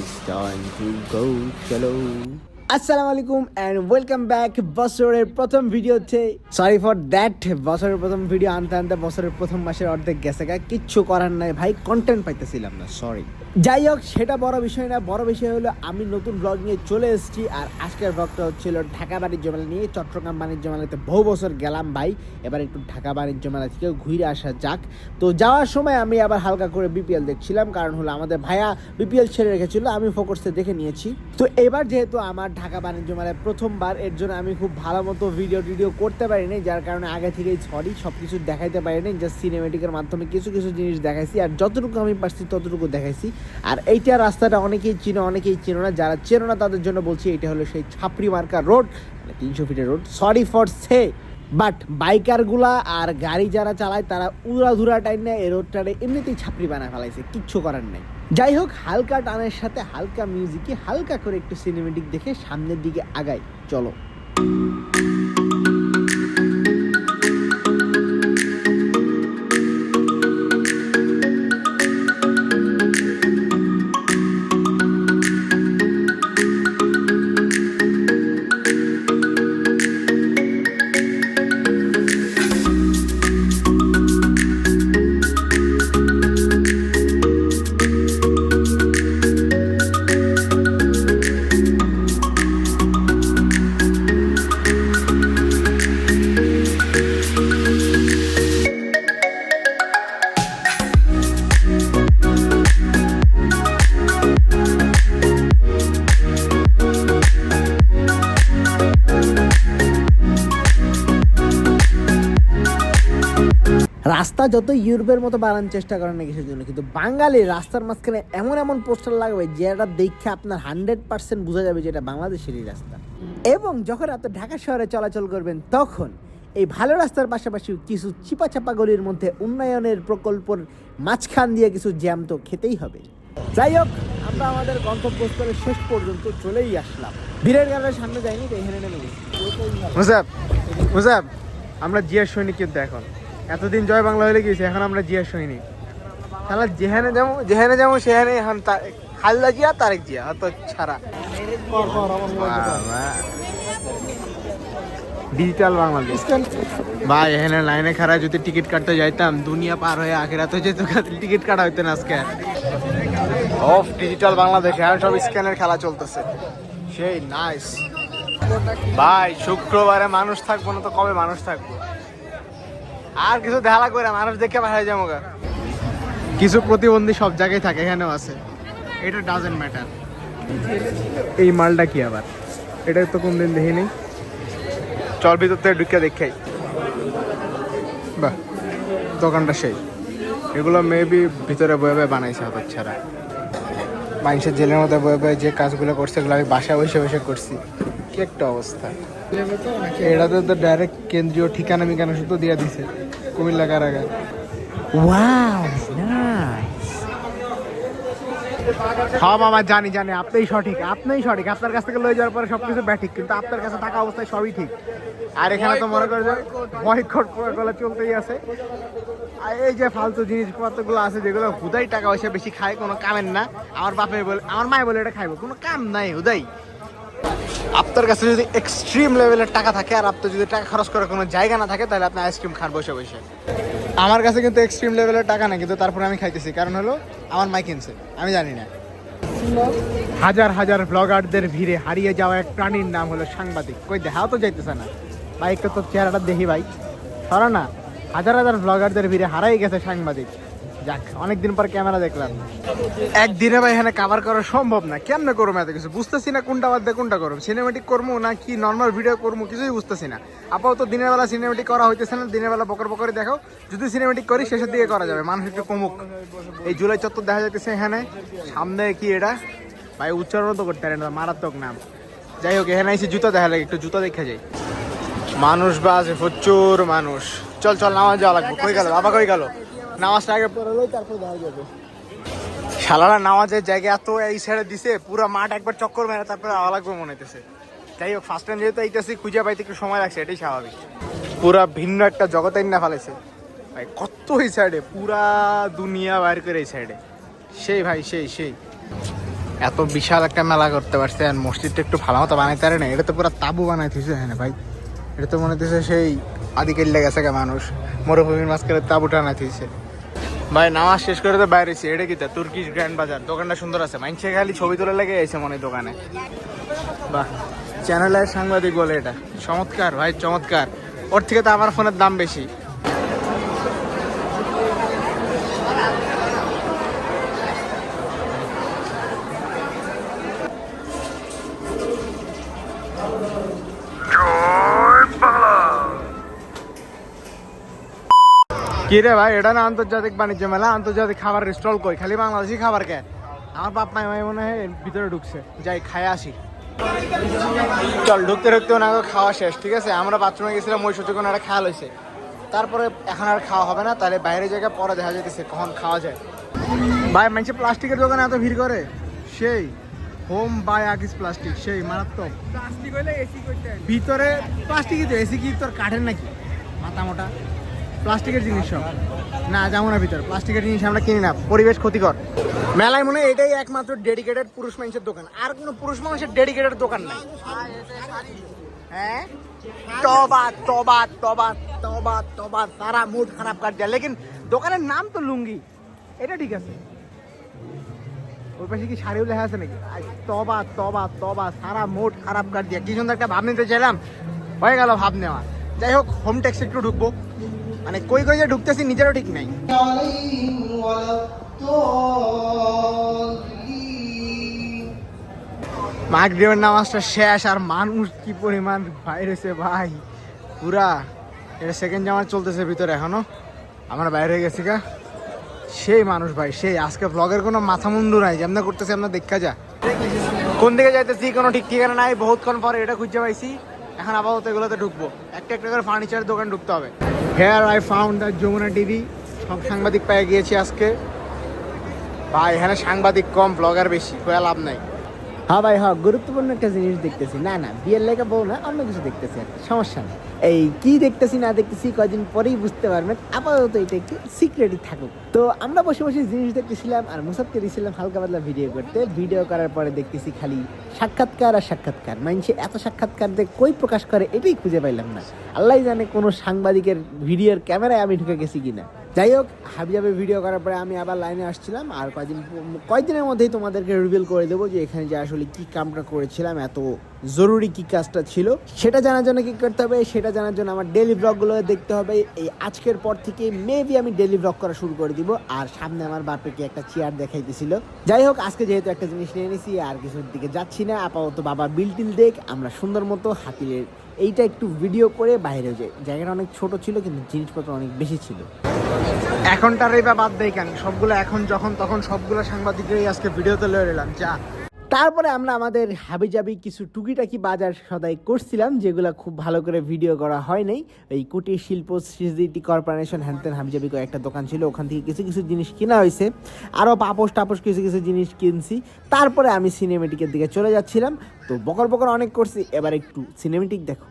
It's time to go চলো আসসালামু আলাইকুম অ্যান্ড ওয়েলকাম ব্যাক বছরের প্রথম ভিডিওতে। সরি ফর দ্যাট বছরের প্রথম ভিডিও আনতে আনতে বছরের প্রথম মাসের অর্ধেক গেছে গা, কিচ্ছু করার নাই ভাই কন্টেন্ট পাইতেছিলাম না সরি যাই হোক, সেটা বড় বিষয় না, বড় বিষয় হলো আমি নতুন ব্লগ নিয়ে চলে এসেছি, আর আজকের ব্লগটা হচ্ছিল ঢাকা বাণিজ্য মেলা নিয়ে চট্টগ্রাম বাণিজ্য মেলাতে বহু বছর গেলাম ভাই। এবার একটু ঢাকা বাণিজ্য মেলা থেকে ঘুরে আসা যাক। তো যাওয়ার সময় আমি আবার হালকা করে বিপিএল দেখছিলাম, কারণ হলো আমাদের ভাইয়া বিপিএল ছেড়ে রেখেছিল, আমি ফোকাসে দেখে নিয়েছি। তো এবার যেহেতু আমার ঢাকা বাণিজ্য মেলায় প্রথমবার, এর জন্য আমি খুব ভালো মতো ভিডিও টিডিও করতে পারিনি, যার কারণে আগে থেকেই সরি সব কিছু দেখাইতে পারিনি জাস্ট সিনেমেটিকের মাধ্যমে কিছু কিছু জিনিস দেখাইছি, আর যতটুকু আমি পারছি ততটুকু দেখাইছি। আর এইটা রাস্তাটা অনেকেই চিনো অনেকেই চিনো না। যারা চেনো না তাদের জন্য বলছি, এটা হলো সেই ছাপড়ি মার্কা রোড মানে তিনশো ফিটের road. Sorry for say but বাইকারগুলা আর গাড়ি যারা চালায়, তারা উড়াধুরা টাইম নেয়, এই রোডটারে এমনিতেই ছাপড়ি বানায় ফেলাইছে, কিচ্ছু করার নাই। যাই হোক, হালকা টানের সাথে হালকা মিউজিকে হালকা করে একটু সিনেমেটিক দেখে সামনের দিকে আগাই, চলো। রাস্তা যত ইউরোপের মতো বানানোর চেষ্টা করেন না কিছুর জন্য কিন্তু বাঙালি রাস্তার মাঝখানে এমন এমন পোস্টার লাগবে যেটা দেখে আপনার হান্ড্রেড পার্সেন্ট বোঝা যাবে যে এটা বাংলাদেশেরই রাস্তা। এবং যখন আপনি ঢাকা শহরে চলাচল করবেন, তখন এই ভালো রাস্তার পাশাপাশি কিছু চিপা চাপা গলির মধ্যে উন্নয়নের প্রকল্পর মাঝখান দিয়ে কিছু জ্যাম তো খেতেই হবে। যাই হোক, আমরা আমাদের গন্তব্যস্থলে শেষ পর্যন্ত চলেই আসলাম। বীরের গাড়ির সামনে যাইনি তো, এখানে নেমে গেছি। আমরা জিয়ার সৈনিক কিন্তু এখন এতদিন জয় বাংলা হয়ে গেছে এখন আমরা জিয়া সৈনিক। তাহলে যেখানে যাব যেখানে যাব, সেখানে এখন তা- খালদা জিয়া, তারেক জিয়া, অত ছাড়া। ডিজিটাল বাংলাদেশ। ভাই, এখানে লাইনে খাড়া যদি টিকিট কাটতে যাইতাম, দুনিয়া পার হয়ে আখেরাত হয়ে যেত টিকিট কাটা হইতো না আজকে। অফ ডিজিটাল বাংলাদেশ, এখন সব স্ক্যানের খেলা চলতেছে। সেই নাইস ভাই, শুক্রবারে মানুষ থাকব না তো কবে মানুষ থাকব? আর কিছু দেখা লাগবে না মানুষ দেখে বাসায় যাব। কিছু প্রতিবন্ধী সব জায়গায় থাকে এখানেও আছে। এটা ডাজেন্ট ম্যাটার এই মালটা কি আবার? এটা তো কোনদিন দেখিনি। চল ভিতর থেকে ঢুকে দেখাই। বাহ দোকানটা সেই। এগুলো মেবি ভিতরে বয়ে বয়ে বানাইছে হাতের ছাড়া। মানুষের জেলের মধ্যে বয়ে বয়ে যে কাজগুলো করছে এগুলো আমি বাসায় বসে বসে করছি। কি একটা অবস্থা? এটাতে তো ডাইরেক্ট কেন্দ্রীয় ঠিকানা মিকানা শুধু দিয়ে দিছে কুমিল্লা কারাগার। ওয়াও হ্যাঁ মামা জানি জানি আপনিই সঠিক আপনিই সঠিক। আপনার কাছ থেকে লয়ে যাওয়ার পরে সবকিছু ব্যাঠিক কিন্তু আপনার কাছে থাকা অবস্থায় সবই ঠিক। আর এখানে তো মনে করে যে বয়কট প্রকল্প চলতেই আছে। আর এই যে ফালতু জিনিসপত্রগুলো আছে যেগুলো হুদাই টাকা পয়সা বেশি খায় কোনো কামের না। আমার বাপে বলে আমার মায়ে বলে এটা খাইবো কোনো কাম নাই হুদাই। আপনার কাছে যদি এক্সট্রিম লেভেলের টাকা থাকে আর আপনার যদি টাকা খরচ করার কোনো জায়গা না থাকে, তাহলে আপনি আইসক্রিম খান বসে বসে। আমার কাছে কিন্তু এক্সট্রিম লেভেলের টাকা না কিন্তু তারপরে আমি খাইতেছি। কারণ হলো, আমার মাই কিনছে। আমি জানি না। হাজার হাজার ব্লগারদের ভিড়ে হারিয়ে যাওয়া এক প্রাণীর নাম হলো সাংবাদিক। কই দেখাও তো যাইতেছে না। বাইকটা তো চেহারাটা দেখি ভাই। সরা না। হাজার হাজার ব্লগারদের ভিড়ে হারাই গেছে সাংবাদিক। যাক, অনেকদিন পর ক্যামেরা দেখলাম। একদিনে ভাই এখানে কাভার করা সম্ভব না। কেমনে করব এত কিছু? বুঝতেছি না কোনটা বাদ দিয়ে কোনটা করব। সিনেমেটিক করব না কি নর্মাল ভিডিও করব, কিছুই বুঝতেছি না। আপাতত দিনের বেলা সিনেমেটিক করা হইতেছে না, দিনের বেলা বকর বকরে দেখাও। যদি সিনেমেটিক করি, শেষের দিকে করা যাবে। মানুষ একটু কমুক। এই জুলাই চত্বর দেখা যাইতেছে এখানে। সামনে কি এটা? ভাই, উচ্চারণ তো করতে না, মারাত্মক নাম। যাই হোক, এখানে এসে জুতো দেখা লাগে, একটু জুতো দেখা যাই। মানুষ বা আছে প্রচুর মানুষ। চল চল, নামাজ যাওয়া লাগবে। কই গেল? বাবা কই গেল? নামাজটা আগে পড়ে লই, তারপর দেখা যাবে। শালারা নামাজের জায়গা এত এই সাইডে দিছে, পুরো মাঠ একবার চক্কর মেরে তারপরে আওয়া লাগবে মনে হইতেছে। যাই হোক ফার্স্ট টাইম যেহেতু এইটাছি খুঁজে পাইতে একটু সময় লাগছে, এটাই স্বাভাবিক। পুরা ভিন্ন একটা জগতে না ফেলেছে ভাই, কত এই সাইডে পুরা দুনিয়া বাইর করে এই সাইডে সেই ভাই, সেই সেই। এত বিশাল একটা মেলা করতে পারছে, আর মসজিদটা একটু ভালো মতো বানাইতে পারে না, এটা তো পুরো তাবু বানাই দিয়েছে হ্যাঁ ভাই? এটা তো মনে হচ্ছে সেই আদিকাল লেগেছে গা মানুষ, মরুভূমির মাঝখানে তাবু টানা দিয়েছে ভাই, নামাজ শেষ করে তো বাইরে বাইরেছি এটা কি তা? তুর্কিশ গ্র্যান্ড বাজার। দোকানটা সুন্দর আছে। মাইনসে খালি ছবি তোলা লেগে এসে মনে দোকানে। বাহ চ্যানেলের সাংবাদিক বলে এটা। চমৎকার, ভাই, চমৎকার। ওর থেকে তো আমার ফোনের দাম বেশি। কি রে ভাই? এটা না আন্তর্জাতিক বাণিজ্য মেলা? আন্তর্জাতিক খাবার স্টল কই? খালি বাংলাদেশি খাবার কে? আমার বাপ মাই মাই মনে হয় ভিতরে ঢুকছে। যাই খাই আসি। চল ঢুকতে ঢুকতে ওনাকে খাওয়া শেষ ঠিক আছে? আমরা বাথরুমে গেছিলাম ওই সুযোগ ওনারা খেয়াল হয়েছে তারপরে এখন আর খাওয়া হবে না তাহলে বাইরে জায়গায় পরে দেখা যেতেছে কখন খাওয়া যায়। ভাই মানুষ প্লাস্টিকের দোকানে এত ভিড় করে? সেই হোম বাই আগিস প্লাস্টিক সেই মারাত্মক। প্লাস্টিক হইলে এসি করতে ভিতরে প্লাস্টিকই তো এসি কি তোর কাঠের নাকি? মাথা মোটা। প্লাস্টিকের জিনিস সব। না, যাব না ভিতরে। প্লাস্টিকের জিনিস আমরা কিনি না। পরিবেশ ক্ষতিকর। মেলায় মনে হয় এটাই একমাত্র ডেডিকেটেড পুরুষ মানুষের দোকান। আর কোনো পুরুষ মানুষের ডেডিকেটেড দোকান নাই। হ্যাঁ? তারা মুড খারাপ কাট লেকিন দোকানের নাম তো লুঙ্গি। এটা ঠিক আছে। ওই পাশে কি আছে নাকি? তবা সারা খারাপ কাট দিয়া। ভাব নিতে চাইলাম? হয়ে গেল ভাব নেওয়া। যাই হোক হোম ট্যাক্স একটু ঢুকবো। মানে কই কই যে ঢুকতেছি নিজেরও ঠিক নাই। মাগরিবের নামাজটা শেষ আর মানুষ কি পরিমাণ বাইরে হয়েছে ভাই। পুরা, এটা সেকেন্ড জামা চলতেছে ভিতরে এখনও। আমরা বাইরে হয়ে গেছি গা। সেই মানুষ ভাই, সেই আজকে ব্লগের কোনো মাথা মুন্ডু নাই, যেমন করতেছে আমরা দেখা যা কোন দিকে যাইতেছি, কোনো ঠিক ঠিকানা নাই বহুতক্ষণ পরে এটা খুঁজে পাইছি। এখন আপাতত এগুলোতে ঢুকবো। একটা একটা করে ফার্নিচারের দোকান ঢুকতে হবে। Here I found the Jamuna TV সব সাংবাদিক পেয়ে গিয়েছি আজকে। ভাই, এখানে সাংবাদিক কম ব্লগার বেশি, কোয়া লাভ নাই। হ্যাঁ ভাই হ্যাঁ গুরুত্বপূর্ণ একটা জিনিস দেখতেছি। না না, বিয়ের লেগে বউ না, অন্য কিছু দেখতেছি আর সমস্যা নেই। এই কি দেখতেছি, না দেখতেছি কয়দিন পরেই বুঝতে পারবেন। আপাতত এটা একটু সিক্রেটই থাকুক। তো আমরা বসে বসে জিনিস দেখতেছিলাম আর মুসাফকে দিয়েছিলাম হালকা পাতলা ভিডিও করতে। ভিডিও করার পরে দেখতেছি খালি সাক্ষাৎকার আর সাক্ষাৎকার। মানুষে এত সাক্ষাৎকার দিয়ে কই প্রকাশ করে এটাই খুঁজে পাইলাম না। আল্লাহ জানে কোনো সাংবাদিকের ভিডিওর ক্যামেরায় আমি ঢুকে গেছি কিনা। যাই হোক, হাবিজাবে ভিডিও করার পরে আমি আবার লাইনে আসছিলাম আর কয়দিন কয়েকদিনের মধ্যেই তোমাদেরকে রিভিল করে দেবো যে এখানে যে আসলে কি কামটা করেছিলাম, এত জরুরি কি কাজটা ছিল। সেটা জানার জন্য কি করতে হবে, সেটা জানার জন্য আমার ডেলি ব্লগগুলো দেখতে হবে। এই আজকের পর থেকে মেবি আমি ডেলি ব্লগ করা শুরু করে দিব। আর সামনে আমার বাপেকে একটা চেয়ার দেখাইতেছিল। যাই হোক, আজকে যেহেতু একটা জিনিস নিয়ে নিছি আর কিছুর দিকে যাচ্ছি না, আপাতত বাবা বিল টিল দেখ, আমরা সুন্দর মতো হাতিলের এইটা একটু ভিডিও করে বাইরে যে জায়গাটা অনেক ছোট ছিল, কিন্তু জিনিসপত্র অনেক বেশি ছিল। এখনটার বা বাদ দেয় কেন? সবগুলো এখন, যখন তখন সবগুলো সাংবাদিকরাই আজকে ভিডিও তুলে এলাম। যা তারপরে আমরা আমাদের হাবিজাবি কিছু টুকিটাকি বাজার সদাই করছিলাম, যেগুলো খুব ভালো করে ভিডিও করা হয় নাই। এই কুটির শিল্প সিজিটি কর্পোরেশন হ্যানতেন হাবিজাবি একটা দোকান ছিল, ওখান থেকে কিছু কিছু জিনিস কেনা হয়েছে। আরও পাপোস টাপোস কিছু কিছু জিনিস কিনছি। তারপরে আমি সিনেমেটিকের দিকে চলে যাচ্ছিলাম। তো বকর বকর অনেক করছি, এবার একটু সিনেমেটিক দেখো।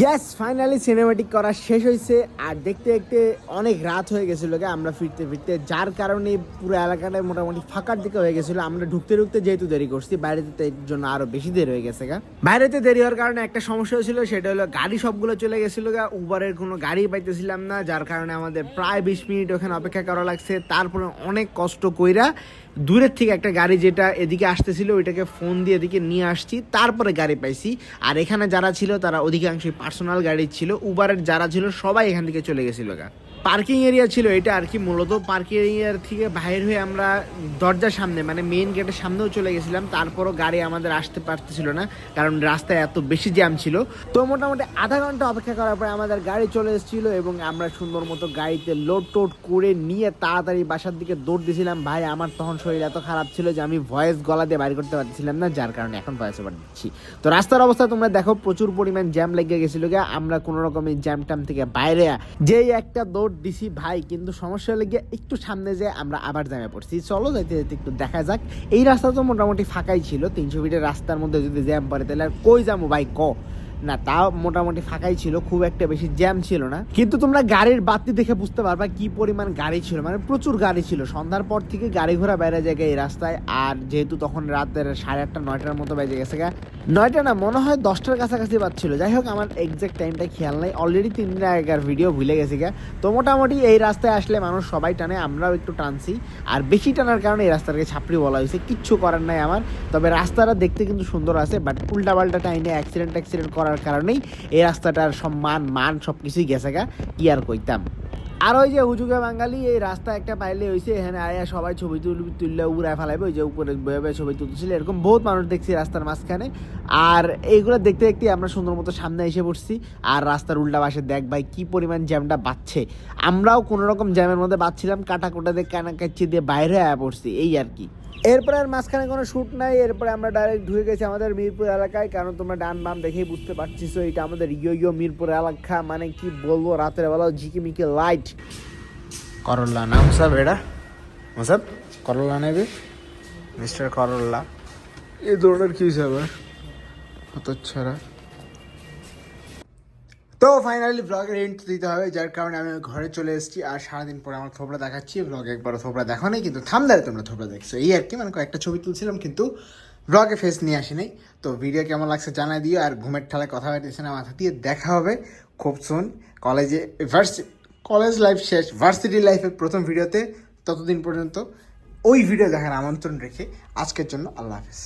ইয়াস ফাইনালি সিনেমাটিক করা শেষ হয়েছে আর দেখতে দেখতে অনেক রাত হয়ে গেছিল গে, আমরা ফিরতে ফিরতে। যার কারণে পুরো এলাকাটা মোটামুটি ফাঁকার দিকে হয়ে গেছিল। আমরা ঢুকতে ঢুকতে যেহেতু দেরি করছি, বাইরেতে জন্য আরও বেশি দেরি হয়ে গেছে গা। বাইরেতে দেরি হওয়ার কারণে একটা সমস্যা হয়েছিল, সেটা হলো গাড়ি সবগুলো চলে গেছিল গা। উবারের কোনো গাড়ি পাইতেছিলাম না, যার কারণে আমাদের প্রায় বিশ মিনিট ওখানে অপেক্ষা করা লাগছে। তারপরে অনেক কষ্ট কইরা দূরের থেকে একটা গাড়ি যেটা এদিকে আসতেছিল, ওইটাকে ফোন দিয়ে এদিকে নিয়ে আসছি। তারপরে গাড়ি পাইছি। আর এখানে যারা ছিল, তারা অধিকাংশই পার্সোনাল গাড়ি ছিল। উবারের যারা ছিল, সবাই এখান থেকে চলে গেছিল গা। পার্কিং এরিয়া ছিল, এটা আর কি মূলত পার্কিং এরিয়ার থেকে বাইর হয়ে আমরা দরজার সামনে মানে মেইন গেটের সামনেও চলে গেছিলাম, তারপরও গাড়ি আমাদের আসতে পারতেছিল না, কারণ রাস্তায় এত বেশি জ্যাম ছিল। তো মোটামুটি আধা ঘণ্টা অপেক্ষা করার পরে আমাদের গাড়ি চলে এসেছিল এবং আমরা সুন্দর মতো গাড়িতে লোড টোড করে নিয়ে তাড়াতাড়ি বাসার দিকে দৌড় দিয়েছিলাম। ভাই, আমার তখন শরীর এত খারাপ ছিল যে আমি ভয়েস গলা দিয়ে বাইর করতে পারছিলাম না, যার কারণে এখন ভয়েস ওভার দিচ্ছি। তো রাস্তার অবস্থা তোমরা দেখো, প্রচুর পরিমাণ জ্যাম লেগে গেছিল আমরা কোনো রকমের জ্যাম ট্যাম থেকে বাইরে, যেই একটা দৌড় দিছি ভাই, কিন্তু সমস্যা হলে গিয়ে একটু সামনে যেয়ে আমরা আবার জামে পড়ছি। চলো যাইতে যেতে একটু দেখা যাক। এই রাস্তা তো মোটামুটি ফাঁকাই ছিল, তিনশো ফিটের রাস্তার মধ্যে যদি জ্যাম পড়ে, তাহলে আর কই যাব ভাই, ক? না, তাও মোটামুটি ফাঁকাই ছিল, খুব একটা বেশি জ্যাম ছিল না। কিন্তু তোমরা গাড়ির বাতি দেখে বুঝতে পারবা কি পরিমাণ গাড়ি ছিল। মানে প্রচুর গাড়ি ছিল। সন্ধ্যার পর থেকে গাড়ি ঘোড়া বাইরে জায়গায় এই রাস্তায়, আর যেহেতু তখন রাতের সাড়ে আটটা, নয়টার মতো বেজে গেছে গা। নয়টা না, মনে হয় দশটার কাছাকাছি বাজছিল। যাই হোক, আমার এক্সাক্ট টাইমটা খেয়াল নাই। অলরেডি তিন দিন আগেকার ভিডিও ভুলে গেছি গা। তো মোটামুটি এই রাস্তায় আসলে মানুষ সবাই টানে, আমরাও একটু টানছি। আর বেশি টানার কারণে এই রাস্তাটাকে ছাপড়ি বলা হয়েছে। কিচ্ছু করার নাই আমার। তবে রাস্তাটা দেখতে কিন্তু সুন্দর আছে বাট উল্টাপাল্টা টাইমে অ্যাক্সিডেন্ট অ্যাক্সিডেন্ট করার কারণেই এই রাস্তাটার সম্মান মান সব কিছুই গেছে গা। কি আর কইতাম? আর ওই যে হুজুগে বাঙালি, এই রাস্তা একটা পাইলে হয়েছে এখানে আয়া সবাই ছবি তুলবি তুললে উড়ায় ফেলাবে ওই যে উপরে বয়ে বয়ে ছবি তুলছিল এরকম বহুত মানুষ দেখছি রাস্তার মাঝখানে। আর এইগুলো দেখতে দেখতে আমরা সুন্দর মতো সামনে এসে পড়ছি, আর রাস্তার উল্টা পাশে দেখ ভাই কী পরিমাণ জ্যামটা বাচ্ছে আমরাও কোনো রকম জ্যামের মধ্যে বাচ্ছিলাম কাটা কোটা দিয়ে কানা কাচ্ছি দিয়ে বাইরে আয়া পড়ছি, এই আর কি। এরপরে আর মাঝখানে কোনো শ্যুট নাই, এরপরে আমরা ডাইরেক্ট ঢুকে গেছি আমাদের মিরপুর এলাকায়, কারণ তোমরা ডান বাম দেখেই বুঝতে পারছিস এটা আমাদের ইয়ো ইয়ো মিরপুর এলাকা মানে কি বলব, রাতের বেলাও ঝিকিমিকি লাইট করল্লা না মুসাব এটা? মুসাব করল্লা নেবে? মিস্টার করল্লা এই ধরনের কি হিসাবে কত ছাড়া তো ফাইনালি ব্লগের এন্ড দিতে হবে যার কারণে আমি ঘরে চলে এসেছি আর সারাদিন পরে আমার থোবড়া দেখাচ্ছি। ব্লগে একবার থোবড়া দেখো নাই কিন্তু থামদারে তোমরা থোবড়া দেখছ। এই আর কি মানে কয়েকটা ছবি তুলছিলাম কিন্তু ব্লগে ফেস নিয়ে আসি নাই। তো ভিডিও কেমন লাগছে জানাই দিও আর ঘুমের ঠালায় কথা বলতেছে না মাথা দিয়ে দেখা হবে খুব সুন কলেজে ভার্সি কলেজ লাইফ শেষ ভার্সিটি লাইফের প্রথম ভিডিওতে ততদিন পর্যন্ত ওই ভিডিও দেখার আমন্ত্রণ রেখে আজকের জন্য আল্লাহ হাফেজ।